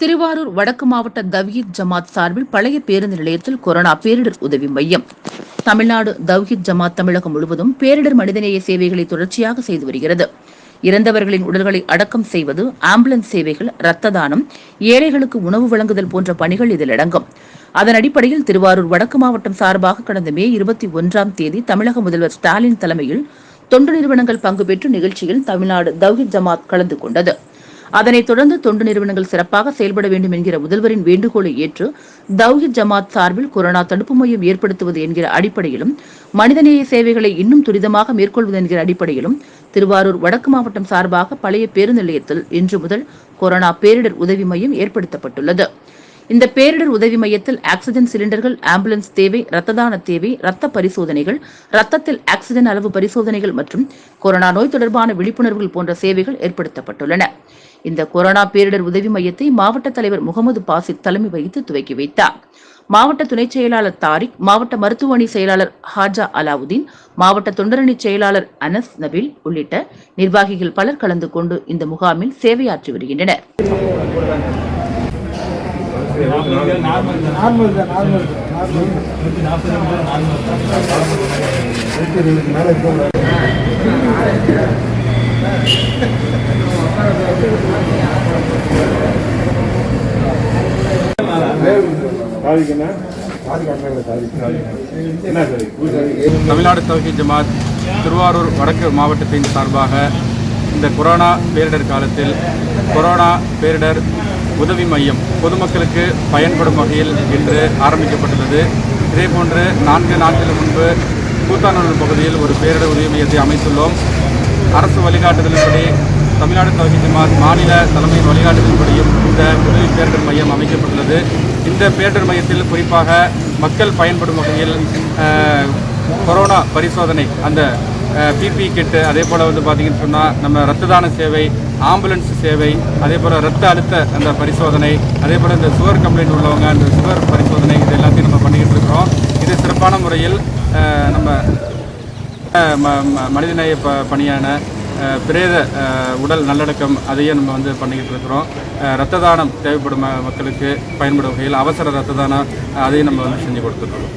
திருவாரூர் வடக்கு மாவட்ட தவ்ஹீத் ஜமாத் சார்பில் பழைய பேருந்து நிலையத்தில் கொரோனா பேரிடர் உதவி மையம். தமிழ்நாடு தவ்ஹீத் ஜமாத் தமிழகம் முழுவதும் பேரிடர் மனிதநேய சேவைகளை தொடர்ச்சியாக செய்து வருகிறது. இறந்தவர்களின் உடல்களை அடக்கம் செய்வது ஆம்புலன்ஸ் சேவைகள் இரத்த தானம் ஏழைகளுக்கு உணவு வழங்குதல் போன்ற பணிகள் இதில் அடங்கும். அதன் அடிப்படையில் திருவாரூர் வடக்கு மாவட்டம் சார்பாக கடந்த மே இருபத்தி ஒன்றாம் தேதி தமிழக முதல்வர் ஸ்டாலின் தலைமையில் தொண்டு நிறுவனங்கள் பங்கு பெற்று நிகழ்ச்சியில் தமிழ்நாடு தவ்ஹித் ஜமாத் கலந்து கொண்டது. அதனைத் தொடர்ந்து தொண்டு நிறுவனங்கள் சிறப்பாக செயல்பட வேண்டும் என்கிற முதல்வரின் வேண்டுகோளை ஏற்று தௌஹித் ஜமாத் சார்பில் கொரோனா தடுப்பு மையம் ஏற்படுத்துவது என்கிற அடிப்படையிலும் மனிதநேய சேவைகளை இன்னும் துரிதமாக மேற்கொள்வது என்கிற அடிப்படையிலும் திருவாரூர் வடக்கு மாவட்டம் சார்பாக பழைய பேருந்து நிலையத்தில் இன்று முதல் கொரோனா பேரிடர் உதவி மையம் ஏற்படுத்தப்பட்டுள்ளது. இந்த பேரிடர் உதவி மையத்தில் ஆக்சிஜன் சிலிண்டர்கள் ஆம்புலன்ஸ் தேவை ரத்த தான தேவை இரத்த பரிசோதனைகள் ரத்தத்தில் ஆக்சிஜன் அளவு பரிசோதனைகள் மற்றும் கொரோனா நோய் தொடர்பான விழிப்புணர்வுகள் போன்ற சேவைகள் ஏற்படுத்தப்பட்டுள்ளன. இந்த கொரோனா பேரிடர் உதவி மையத்தை மாவட்ட தலைவர் முகமது பாசித் தலைமை வகித்து துவக்கி வைத்தார். மாவட்ட துணைச் செயலாளர் தாரிக் மாவட்ட மருத்துவ அணி செயலாளர் ஹாஜா அலாவுதீன் மாவட்ட தொண்டரணி செயலாளர் அனஸ் நபில் உள்ளிட்ட நிர்வாகிகள் பலர் கலந்து கொண்டு இந்த முகாமில் சேவையாற்றி வருகின்றனர். நார்மல் தான் நார்மல் தமிழ்நாடு தௌஹீத் ஜமாத் திருவாரூர் வடக்கு மாவட்டத்தின் சார்பாக இந்த கொரோனா பேரிடர் காலத்தில் கொரோனா பேரிடர் உதவி மையம் பொதுமக்களுக்கு பயன்படும் வகையில் இன்று ஆரம்பிக்கப்பட்டுள்ளது. இதேபோன்று நான்கு நாட்கள் முன்பு கூத்தாநல்லூர் பகுதியில் ஒரு பேரிடர் உதவி மையத்தை அமைத்துள்ளோம். அரசு வழிகாட்டுதலின்படி தமிழ்நாடு தௌஹீத் ஜமாத் மாநில தலைமையின் வழிகாட்டுதலின்படியும் இந்த உதவி பேரிடர் மையம் அமைக்கப்பட்டுள்ளது. இந்த பேரிடர் மையத்தில் குறிப்பாக மக்கள் பயன்படும் வகையில் கொரோனா பரிசோதனை அந்த பிபி கிட்டு அதே போல் வந்து பார்த்தீங்கன்னு சொன்னால் நம்ம ரத்த தான சேவை ஆம்புலன்ஸ் சேவை அதே போல் ரத்த அழுத்த அந்த பரிசோதனை அதே போல் இந்த சுகர் கம்ப்ளைண்ட் உள்ளவங்க அந்த சுகர் பரிசோதனை இது எல்லாத்தையும் நம்ம பண்ணிக்கிட்டு இருக்கிறோம். இது சிறப்பான முறையில் நம்ம ம- ம- மனிதநேய ப பணியான பிரேத உடல் நல்லடக்கம் அதையும் நம்ம வந்து பண்ணிக்கிட்டு இருக்கிறோம். ரத்த தானம் தேவைப்படும் ம- மக்களுக்கு பயன்படும் வகையில் அவசர ரத்த தானம் அதையும் நம்ம வந்து செஞ்சு கொடுத்துட்ருக்கோம்